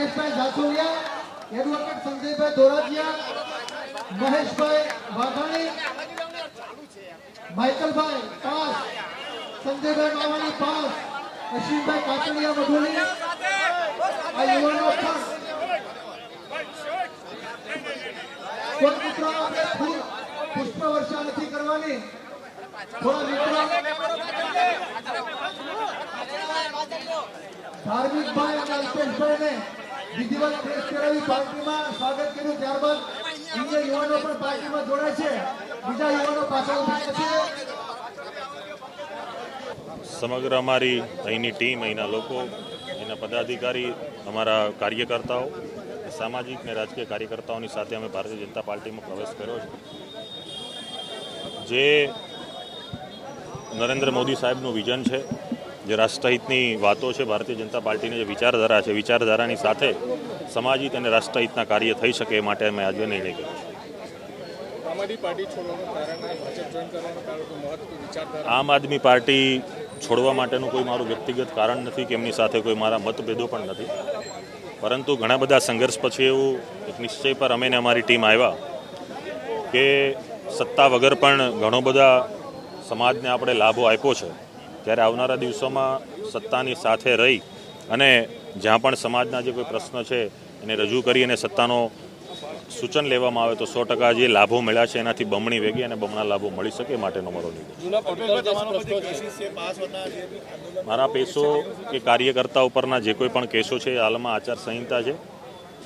Hiteshbhai Jasuliya advocate Sanjaybhai Dorajiya Maheshbhai Vaghani, માઇકલભાઈ પાસ સંજયભાઈ માવાણી પાસ, અશ્વિનભાઈ કાકડિયા મધુલી આ યુવાનો પણ મિત્રો આપણે વર્ષા નથી કરવાની? થોડા મિત્રો. અને અલ્પેશભાઈને વાર પ્રેસ પહેરાવી પાર્ટીમાં સ્વાગત કર્યું. ત્યારબાદ અન્ય યુવાનો પણ પાર્ટીમાં જોડાય છે. બીજા યુવાનો પાછળ ઊભા છે. સમગ્ર અમારી અહીંની ટીમ, અહીંના લોકો, અહીંના પદાધિકારી, અમારા કાર્યકર્તાઓ, સામાજિક ને રાજકીય કાર્યકર્તાઓની સાથે અમે ભારતીય જનતા પાર્ટીમાં પ્રવેશ કર્યો છે. જે નરેન્દ્ર મોદી સાહેબનું વિઝન છે જે રાષ્ટ્રહિતની વાતો છે ભારતીય જનતા પાર્ટીની જે વિચારધારા છે વિચારધારાની સાથે સમાજિત અને રાષ્ટ્રહિતના કાર્ય થઈ શકે એ માટે અમે આજે નિર્ણય કર્યો છે. આમ આદમી પાર્ટી છોડવા માટેનું કોઈ મારું વ્યક્તિગત કારણ નથી કે એમની સાથે કોઈ મારા મતભેદો પણ નથી. પરંતુ ઘણા બધા સંઘર્ષ પછી એવું એક નિશ્ચય પર અમે ને અમારી ટીમ આવ્યા કે સત્તા વગર પણ ઘણો બધા સમાજને આપણે લાભો આપ્યો છે. ત્યારે આવનારા દિવસોમાં સત્તાની સાથે રહી અને જ્યાં પણ સમાજના જે કોઈ પ્રશ્ન છે એને રજૂ કરી અને સત્તાનો સૂચન લેવામાં આવે તો સો ટકા જે લાભો મળ્યા છે એનાથી બમણી વેગી અને બમણા લાભો મળી શકે માટેનો મારો નિર્ણય. મારા પેશો કે કાર્યકર્તા ઉપરના જે કોઈ પણ કેસો છે એ હાલમાં આચારસંહિતા છે.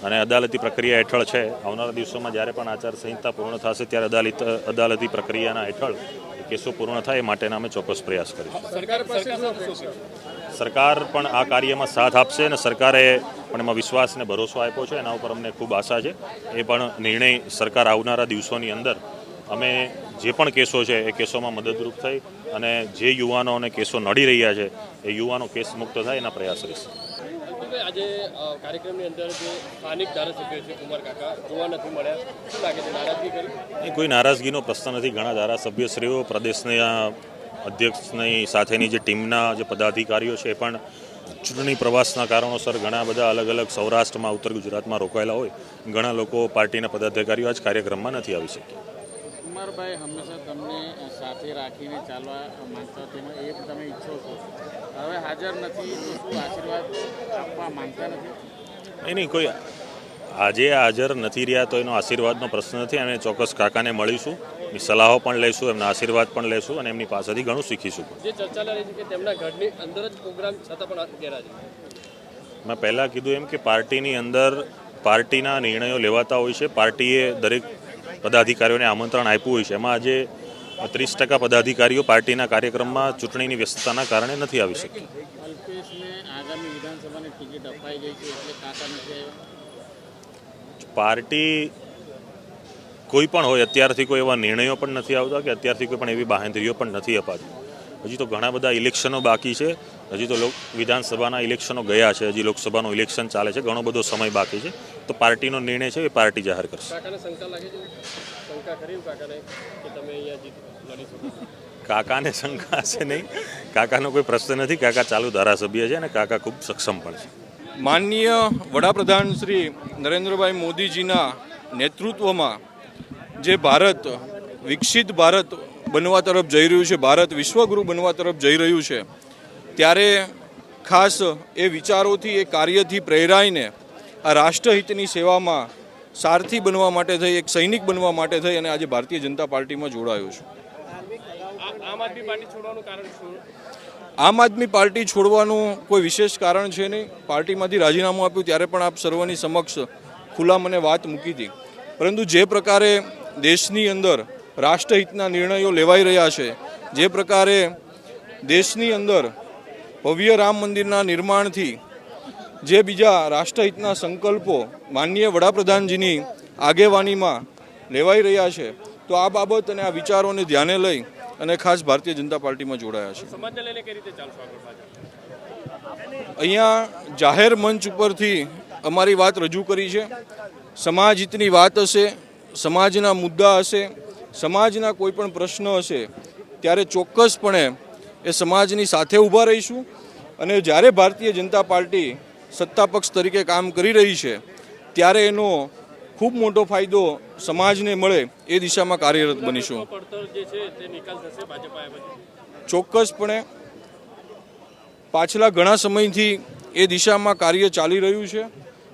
અને અદાલતી પ્રક્રિયા હેઠળ છે. આવનારા દિવસોમાં જ્યારે પણ આચારસંહિતા પૂર્ણ થશે ત્યારે અદાલત અદાલતી પ્રક્રિયાના હેઠળ એ કેસો પૂર્ણ થાય એ માટેના અમે ચોક્કસ પ્રયાસ કરીશું? સરકાર પણ આ કાર્યમાં સાથ આપશે અને સરકારે પણ એમાં વિશ્વાસ અને ભરોસો આપ્યો છે. એના ઉપર અમને ખૂબ આશા છે. એ પણ નિર્ણય સરકાર આવનારા દિવસોની અંદર અમે જે પણ કેસો છે એ કેસોમાં મદદરૂપ થઈ અને જે યુવાનોને કેસો નડી રહ્યા છે એ યુવાનો કેસ મુક્ત થાય એના પ્રયાસ રહેશે અલ્પેશભાઈ, આજે કાર્યક્રમની અંદર જે સ્થાનિક ધારાસભ્ય છે કુમાર કાકા જોવા નથી મળ્યા. શું લાગે છે નારાજગી કરી? કોઈ નારાજગીનો પ્રશ્ન નથી. ઘણા ધારાસભ્યશ્રીઓ પ્રદેશના અધ્યક્ષની સાથેની જે ટીમના જે પદાધિકારીઓ છે એ પણ ચૂંટણી પ્રવાસના કારણોસર ઘણા બધા અલગ અલગ સૌરાષ્ટ્રમાં ઉત્તર ગુજરાતમાં રોકાયેલા હોય. ઘણા લોકો પાર્ટીના પદાધિકારીઓ આજ કાર્યક્રમમાં નથી આવી શક્યા. કુમારભાઈ હંમેશા તમને સાથે રાખીને ચાલવા માંગતા તેમાં એ તમે ઈચ્છો છો. હવે હાજર નથી તો શું આશીર્વાદ આપવા માંગતા નથી? નહીં નહીં કોઈ આજે હાજર નથી રહ્યા તો એનો આશીર્વાદનો પ્રશ્ન નથી. અને ચોક્કસ કાકાને મળીશું સલાહો પણ લઈશું એમના આશીર્વાદ પણ લઈશું અને એમની પાસેથી ઘણું શીખીશું પણ. જે ચર્ચા રહી છે કે તેમના ઘરની અંદર જ પ્રોગ્રામ છતાં પણ ગેરહાજર મેં પહેલાં કીધું એમ કે પાર્ટીની અંદર પાર્ટીના નિર્ણયો લેવાતા હોય છે. પાર્ટીએ દરેક પદાધિકારીઓને આમંત્રણ આપ્યું હોય છે. એમાં આજે ત્રીસ ટકા પદાધિકારીઓ પાર્ટીના કાર્યક્રમમાં ચૂંટણીની વ્યસ્તતાના કારણે નથી આવી આવ્યા? પાર્ટી કોઈ પણ હોય અત્યારથી કોઈ એવા નિર્ણયો પણ નથી આવતા કે અત્યારથી કોઈ પણ એવી બાહેંધરીઓ પણ નથી અપાતી. હજી તો ઘણા બધા ઇલેક્શનો બાકી છે. હજી તો લોક વિધાનસભાના ઇલેક્શનો ગયા છે હજી લોકસભાનું ઇલેક્શન ચાલે છે ઘણો બધો સમય બાકી છે. તો પાર્ટીનો નિર્ણય છે એ પાર્ટી જાહેર કરશે. કાકાને શંકા લાગે છે? શંકા કરી કાકાને કે તમે અહીંયા જીત લડી શકો? કાકાને શંકા છે નહીં. કાકાનો કોઈ પ્રશ્ન નથી. કાકા ચાલુ ધારાસભ્ય છે અને કાકા ખૂબ સક્ષમ પણ છે. માનનીય વડાપ્રધાન શ્રી નરેન્દ્રભાઈ મોદીજીના નેતૃત્વમાં જે ભારત વિકસિત ભારત બનવા તરફ જઈ રહ્યું છે ભારત વિશ્વગુરુ બનવા તરફ જઈ રહ્યું છે ત્યારે ખાસ એ વિચારોથી એ કાર્યથી પ્રેરાઈને આ રાષ્ટ્રહિતની સેવામાં સારથી બનવા માટે થઈ એક સૈનિક બનવા માટે થઈ અને આજે ભારતીય જનતા પાર્ટીમાં જોડાયો છું. આમ આદમી પાર્ટી છોડવાનું કારણ શું? આમ આદમી પાર્ટી છોડવાનું કોઈ વિશેષ કારણ છે નહીં. પાર્ટીમાંથી રાજીનામું આપ્યું ત્યારે પણ આપ સર્વની સમક્ષ ખુલ્લા મને વાત મૂકી હતી. પરંતુ જે પ્રકારે દેશની અંદર રાષ્ટ્રહિતના નિર્ણયો લેવાઈ રહ્યા છે જે પ્રકારે દેશની અંદર ભવ્ય રામ મંદિરના નિર્માણથી જે બીજા રાષ્ટ્રહિતના સંકલ્પો માનનીય વડાપ્રધાનજીની આગેવાનીમાં લેવાઈ રહ્યા છે તો આ બાબત અને આ વિચારોને ધ્યાને લઈ અને ખાસ ભારતીય જનતા પાર્ટીમાં જોડાયા છે. અહીંયા જાહેર મંચ ઉપરથી અમારી વાત રજૂ કરી છે. સમાજ હિતની વાત હશે સમાજના મુદ્દા હશે સમાજના કોઈ પણ પ્રશ્ન હશે ત્યારે ચોક્કસપણે એ સમાજની સાથે ઊભા રહીશું અને જ્યારે ભારતીય જનતા પાર્ટી સત્તા પક્ષ તરીકે કામ કરી રહી છે ત્યારે એનો ખૂબ મોટો ફાયદો સમાજને મળે એ દિશામાં કાર્યરત બનીશું. ચોક્કસપણે પાછલા ઘણા સમયથી એ દિશામાં કાર્ય ચાલી રહ્યું છે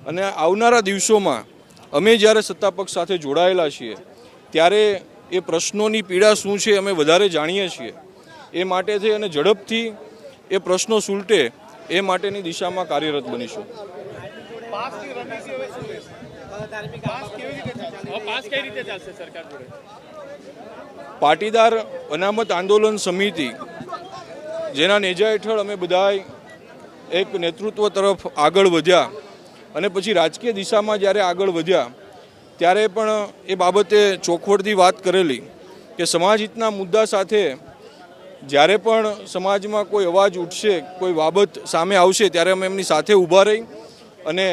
અને આવનારા દિવસોમાં અમે જ્યારે સત્તાપક્ષ સાથે જોડાયેલા છીએ ત્યારે એ પ્રશ્નોની પીડા શું છે અમે વધારે જાણીએ છીએ. એ માટે થઈ અને ઝડપથી એ પ્રશ્નો સુલટે એ માટેની દિશામાં કાર્યરત બનીશું. હવે પાસ કઈ રીતે ચાલશે સરકાર જોડે? પાટીદાર અનામત આંદોલન સમિતિ જેના નેજા હેઠળ અમે બધાએ એક નેતૃત્વ તરફ આગળ વધ્યા અને પછી રાજકીય દિશામાં જ્યારે આગળ વધ્યા ત્યારે પણ એ બાબતે ચોખવટથી વાત કરેલી કે સમાજ હિતના મુદ્દા સાથે જ્યારે પણ સમાજમાં કોઈ અવાજ ઉઠશે, કોઈ બાબત સામે આવશે, ત્યારે અમે એમની સાથે ઊભા રહી અને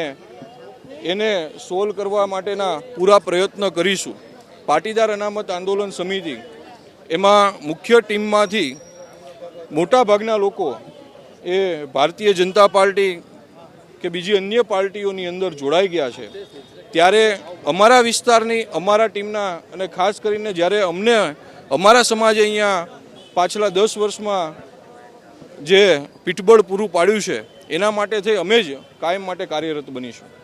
એને સોલ્વ કરવા માટેના પૂરા પ્રયત્ન કરીશું. પાટીદાર અનામત આંદોલન સમિતિ, એમાં મુખ્ય ટીમમાંથી મોટાભાગના લોકો એ ભારતીય જનતા પાર્ટી કે બીજી અન્ય પાર્ટીઓની અંદર જોડાઈ ગયા છે. ત્યારે અમારા વિસ્તારની, અમારા ટીમના અને ખાસ કરીને જ્યારે અમને, અમારા સમાજે અહીંયા પાછલા દસ વર્ષમાં જે પીઠબળ પૂરું પાડ્યું છે, એના માટે થઈ અમે જ કાયમ માટે કાર્યરત બનીશું.